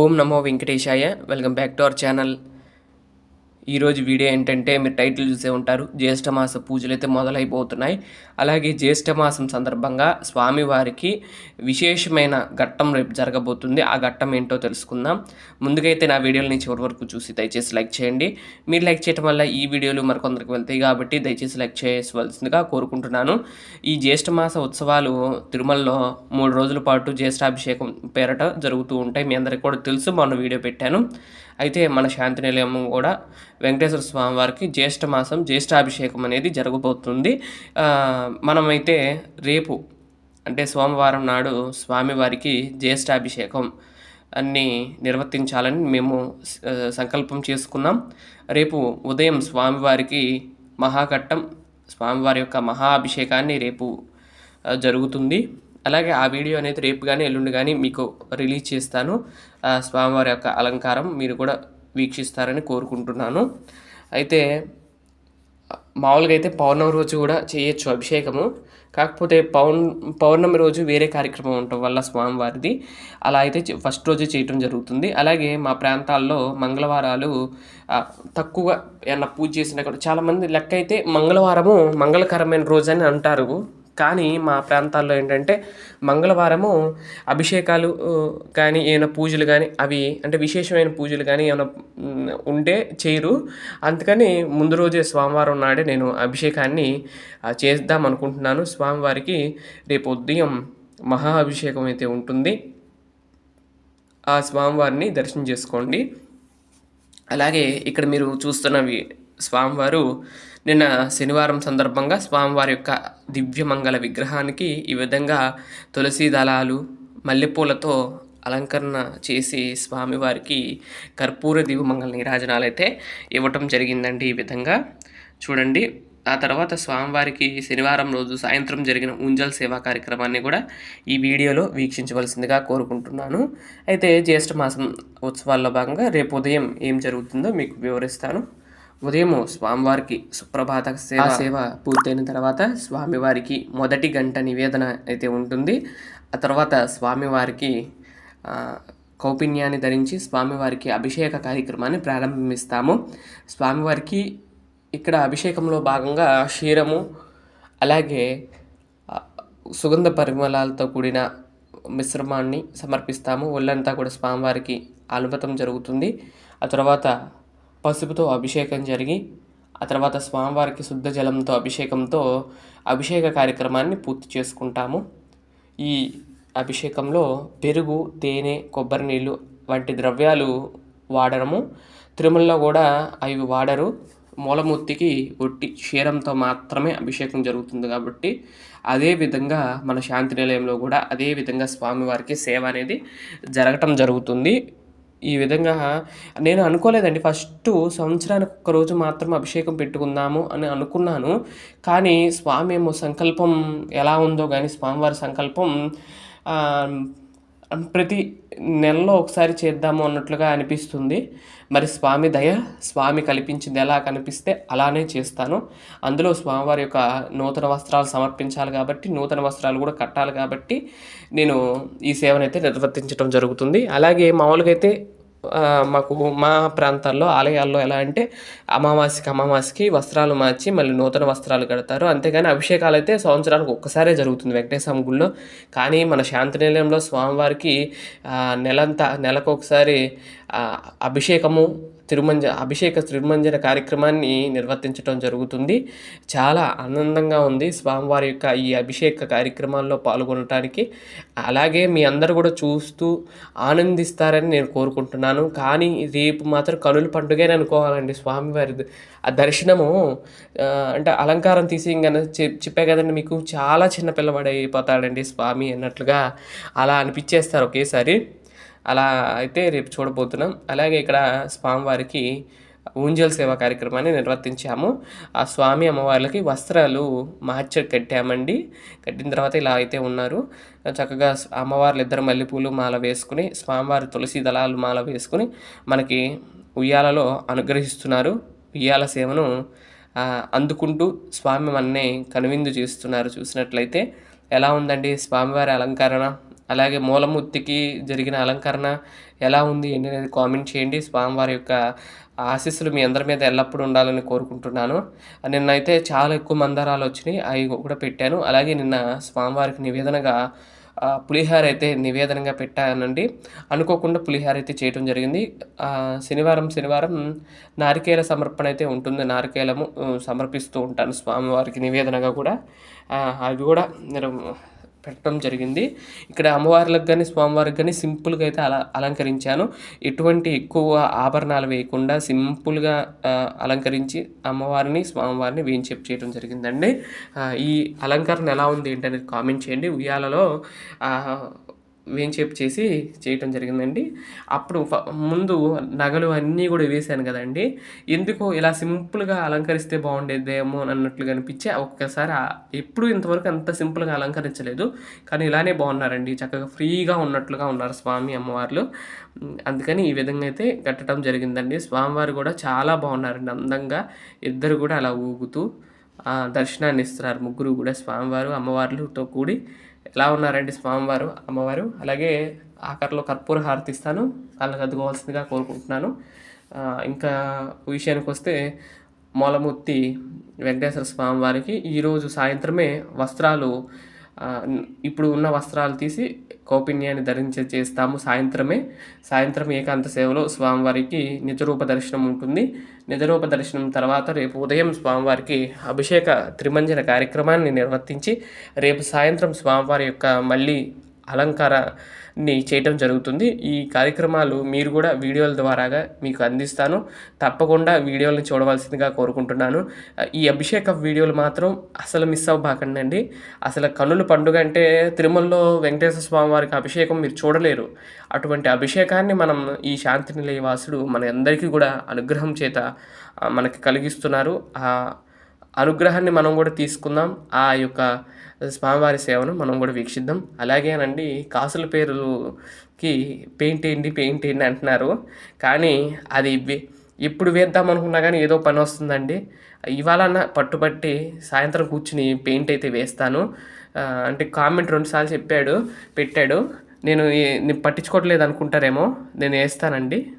ఓం నమో వెంకటేశాయ. Welcome back to our channel. ఈరోజు video ఏంటంటే మీరు టైటిల్ చూసే ఉంటారు. జ్యేష్ఠమాస పూజలు అయితే మొదలైపోతున్నాయి. అలాగే జ్యేష్ఠమాసం సందర్భంగా స్వామివారికి విశేషమైన ఘట్టం రేపు జరగబోతుంది. ఆ ఘట్టం ఏంటో తెలుసుకుందాం. ముందుకైతే నా వీడియోని చివరి వరకు చూసి దయచేసి లైక్ చేయండి. మీరు లైక్ చేయడం వల్ల ఈ వీడియోలు మరికొందరికి వెళ్తాయి కాబట్టి దయచేసి లైక్ చేయవలసిందిగా కోరుకుంటున్నాను. ఈ జ్యేష్ఠమాస ఉత్సవాలు తిరుమలలో మూడు రోజుల పాటు జ్యేష్ఠాభిషేకం పేరట జరుగుతూ ఉంటాయి. మీ అందరికీ కూడా తెలుసు. మొన్న వీడియో పెట్టాను. అయితే మన శాంతి నిలయం కూడా వెంకటేశ్వర స్వామి వారికి జ్యేష్ఠ మాసం జ్యేష్ఠాభిషేకం అనేది జరగబోతుంది. మనమైతే రేపు అంటే సోమవారం నాడు స్వామివారికి జ్యేష్ఠాభిషేకం అన్ని నిర్వర్తించాలని మేము సంకల్పం చేసుకున్నాం. రేపు ఉదయం స్వామివారికి మహాఘట్టం స్వామివారి యొక్క మహాభిషేకాన్ని రేపు జరుగుతుంది. అలాగే ఆ వీడియో అనేది రేపు కానీ ఎల్లుండి కానీ మీకు రిలీజ్ చేస్తాను. స్వామివారి యొక్క అలంకారం మీరు కూడా వీక్షిస్తారని కోరుకుంటున్నాను. అయితే మామూలుగా అయితే పౌర్ణమి రోజు కూడా చేయొచ్చు అభిషేకము. కాకపోతే పౌర్ణ పౌర్ణమి రోజు వేరే కార్యక్రమం ఉండటం వల్ల స్వామివారిది అలా అయితే ఫస్ట్ రోజు చేయటం జరుగుతుంది. అలాగే మా ప్రాంతాల్లో మంగళవారాలు తక్కువ ఏమన్నా పూజ చేసినా కూడా చాలామంది లెక్క అయితే మంగళవారము మంగళకరమైన రోజు అని అంటారు. కానీ మా ప్రాంతాల్లో ఏంటంటే మంగళవారము అభిషేకాలు కానీ ఏమైనా పూజలు కానీ అవి అంటే విశేషమైన పూజలు కానీ ఏమైనా ఉంటే చేయరు. అందుకని ముందు రోజే స్వామివారం నాడే నేను అభిషేకాన్ని చేద్దాం అనుకుంటున్నాను. స్వామివారికి రేపు ఉదయం మహా అభిషేకం అయితే ఉంటుంది. ఆ స్వామివారిని దర్శనం చేసుకోండి. అలాగే ఇక్కడ మీరు చూస్తున్నవి స్వామివారు నిన్న శనివారం సందర్భంగా స్వామివారి యొక్క దివ్యమంగళ విగ్రహానికి ఈ విధంగా తులసి దళాలు మల్లెపూలతో అలంకరణ చేసి స్వామివారికి కర్పూర దివ్యమంగళ నీరాజనాలు అయితే ఇవ్వటం జరిగిందండి ఈ విధంగా. చూడండి ఆ తర్వాత స్వామివారికి శనివారం రోజు సాయంత్రం జరిగిన ఉంజల్ సేవా కార్యక్రమాన్ని కూడా ఈ వీడియోలో వీక్షించవలసిందిగా కోరుకుంటున్నాను. అయితే జ్యేష్ఠ మాసం ఉత్సవాల్లో భాగంగా రేపు ఉదయం ఏం జరుగుతుందో మీకు వివరిస్తాను. ఉదయం స్వామివారికి సుప్రభాత సేవ. సేవ పూర్తయిన తర్వాత స్వామివారికి మొదటి గంట నివేదన అయితే ఉంటుంది. ఆ తర్వాత స్వామివారికి కౌపిన్యాన్ని ధరించి స్వామివారికి అభిషేక కార్యక్రమాన్ని ప్రారంభిస్తాము. స్వామివారికి ఇక్కడ అభిషేకంలో భాగంగా క్షీరము అలాగే సుగంధ పరిమళాలతో కూడిన మిశ్రమాన్ని సమర్పిస్తాము. ఒళ్ళంతా కూడా స్వామివారికి అలుమతం జరుగుతుంది. ఆ తర్వాత పసుపుతో అభిషేకం జరిగి ఆ తర్వాత స్వామివారికి శుద్ధ జలంతో అభిషేకంతో అభిషేక కార్యక్రమాన్ని పూర్తి చేసుకుంటాము. ఈ అభిషేకంలో పెరుగు తేనె కొబ్బరి నీళ్ళు వంటి ద్రవ్యాలు వాడడము తిరుమలలో కూడా అవి వాడరు. మూలమూర్తికి ఒట్టి క్షీరంతో మాత్రమే అభిషేకం జరుగుతుంది కాబట్టి అదే విధంగా మన శాంతి నిలయంలో కూడా అదే విధంగా స్వామివారికి సేవ అనేది జరగటం జరుగుతుంది. ఈ విధంగా నేను అనుకోలేదండి. ఫస్ట్ సంవత్సరానికి ఒక్క రోజు మాత్రం అభిషేకం పెట్టుకుందాము అని అనుకున్నాను. కానీ స్వామి ఏమో సంకల్పం ఎలా ఉందో కానీ స్వామివారి సంకల్పం ప్రతి నెలలో ఒకసారి చేద్దాము అన్నట్లుగా అనిపిస్తుంది. మరి స్వామి దయ స్వామి కల్పించింది ఎలా కనిపిస్తే అలానే చేస్తాను. అందులో స్వామివారి యొక్క నూతన వస్త్రాలు సమర్పించాలి కాబట్టి నూతన వస్త్రాలు కూడా కట్టాలి కాబట్టి నేను ఈ సేవనైతే నిర్వర్తించడం జరుగుతుంది. అలాగే మామూలుగా అయితే మాకు మా ప్రాంతాల్లో ఆలయాల్లో ఎలా అంటే అమావాస్యకి అమావాస్యకి వస్త్రాలు మార్చి మళ్ళీ నూతన వస్త్రాలు కడతారు. అంతేగాని అభిషేకాలు అయితే సంవత్సరానికి ఒక్కసారే జరుగుతుంది వెంకటేశ్వర గుళ్ళో. కానీ మన శాంతి నిలయంలో స్వామివారికి నెలంతా నెలకు ఒకసారి అభిషేకము తిరుమంజ అభిషేక తిరుమంజన కార్యక్రమాన్ని నిర్వర్తించడం జరుగుతుంది. చాలా ఆనందంగా ఉంది స్వామివారి యొక్క ఈ అభిషేక కార్యక్రమాల్లో పాల్గొనడానికి అలాగే మీ అందరూ కూడా చూస్తూ ఆనందిస్తారని నేను కోరుకుంటున్నాను. కానీ రేపు మాత్రం కనుల పండుగనే అనుకోవాలండి స్వామివారి ఆ దర్శనము అంటే అలంకారం తీసి ఇంకా చెప్పే కదండి మీకు చాలా చిన్న పిల్లవాడు అయిపోతాడండి స్వామి అన్నట్లుగా. అలా అనిపించేస్తారు ఒకేసారి. అలా అయితే రేపు చూడబోతున్నాం. అలాగే ఇక్కడ స్వామివారికి ఊంజల్ సేవ కార్యక్రమాన్ని నిర్వర్తించాము. ఆ స్వామి అమ్మవార్లకి వస్త్రాలు మార్చి కట్టామండి. కట్టిన తర్వాత ఇలా అయితే ఉన్నారు. చక్కగా అమ్మవార్లు ఇద్దరు మల్లెపూలు మాల వేసుకుని స్వామివారి తులసి దళాలు మాల వేసుకుని మనకి ఉయ్యాలలో అనుగ్రహిస్తున్నారు. ఉయ్యాల సేవను అందుకుంటూ స్వామి మనని కనువిందు చేస్తున్నారు. చూసినట్లయితే ఎలా ఉందండి స్వామివారి అలంకరణ? అలాగే మూలమూర్తికి జరిగిన అలంకరణ ఎలా ఉంది ఏంటి అనేది కామెంట్ చేయండి. స్వామివారి యొక్క ఆశీస్సులు మీ అందరి మీద ఎల్లప్పుడూ ఉండాలని కోరుకుంటున్నాను. నిన్నైతే చాలా ఎక్కువ మందారాలు వచ్చినాయి అవి కూడా పెట్టాను. అలాగే నిన్న స్వామివారికి నివేదనగా పులిహార అయితే నివేదనగా పెట్టానండి. అనుకోకుండా పులిహార అయితే చేయడం జరిగింది. శనివారం శనివారం నారికేల సమర్పణ అయితే ఉంటుంది. నారికేలము సమర్పిస్తూ ఉంటాను స్వామివారికి నివేదనగా కూడా. అవి కూడా నేను పెట్టడం జరిగింది. ఇక్కడ అమ్మవార్లకు కానీ స్వామివారికి కానీ సింపుల్గా అయితే అలా అలంకరించాను. ఎటువంటి ఎక్కువ ఆభరణాలు వేయకుండా సింపుల్గా అలంకరించి అమ్మవారిని స్వామివారిని వేయించేపు చేయడం జరిగిందండి. ఈ అలంకరణ ఎలా ఉంది ఏంటనేది కామెంట్ చేయండి. ఉయ్యాలలో వేంచేపు చేసి చేయటం జరిగిందండి. అప్పుడు ఫ- ముందు నగలు అన్నీ కూడా వేశాను కదండి. ఎందుకో ఇలా సింపుల్గా అలంకరిస్తే బాగుండేదేమో అన్నట్లుగా అనిపించి ఒక్కసారి ఎప్పుడు ఇంతవరకు అంత సింపుల్గా అలంకరించలేదు. కానీ ఇలానే బాగున్నారండి. చక్కగా ఫ్రీగా ఉన్నట్లుగా ఉన్నారు స్వామి అమ్మవార్లు. అందుకని ఈ విధంగా అయితే కట్టడం జరిగిందండి. స్వామివారు కూడా చాలా బాగున్నారండి అందంగా. ఇద్దరు కూడా అలా ఊగుతూ దర్శనాన్ని ఇస్తున్నారు. ముగ్గురు కూడా స్వామివారు అమ్మవార్లతో కూడి ఎలా ఉన్నారండి స్వామివారు అమ్మవారు? అలాగే ఆఖరిలో కర్పూర హారతి ఇస్తాను. వాళ్ళకి అద్దుకోవాల్సిందిగా కోరుకుంటున్నాను. ఇంకా విషయానికి వస్తే మూలమూర్తి వెంకటేశ్వర స్వామి వారికి ఈరోజు సాయంత్రమే వస్త్రాలు ఇప్పుడు ఉన్న వస్త్రాలు తీసి కౌపిన్యాన్ని ధరించే చేస్తాము సాయంత్రమే. సాయంత్రం ఏకాంత సేవలో స్వామివారికి నిజరూప దర్శనం ఉంటుంది. నిజరూప దర్శనం తర్వాత రేపు ఉదయం స్వామివారికి అభిషేక త్రిమంజన కార్యక్రమాన్ని నిర్వర్తించి రేపు సాయంత్రం స్వామివారి యొక్క మళ్ళీ అలంకార చేయటం జరుగుతుంది. ఈ కార్యక్రమాలు మీరు కూడా వీడియోల ద్వారాగా మీకు అందిస్తాను. తప్పకుండా వీడియోలను చూడవలసిందిగా కోరుకుంటున్నాను. ఈ అభిషేక వీడియోలు మాత్రం అసలు మిస్ అవ్వబాకండి అండి. అసలు కనుల పండుగ అంటే తిరుమలలో వెంకటేశ్వర స్వామి వారికి అభిషేకం మీరు చూడలేరు. అటువంటి అభిషేకాన్ని మనం ఈ శాంతి నిలయ వాసుడు మన అందరికీ కూడా అనుగ్రహం చేత మనకి కలిగిస్తున్నారు. అనుగ్రహాన్ని మనం కూడా తీసుకుందాం. ఆ యొక్క స్వామివారి సేవను మనం కూడా వీక్షిద్దాం. అలాగేనండి కాసుల పేరుకి పెయింట్ వేయండి పెయింట్ వేయండి అంటున్నారు. కానీ అది వే- ఎప్పుడు వేద్దాం అనుకున్నా కానీ ఏదో పని వస్తుందండి. ఇవాళ పట్టుబట్టి సాయంత్రం కూర్చుని పెయింట్ అయితే వేస్తాను. అంటే కామెంట్ రెండుసార్లు చెప్పాడు పెట్టాడు. నేను నేను పట్టించుకోవట్లేదు అనుకుంటారేమో నేను వేస్తానండి.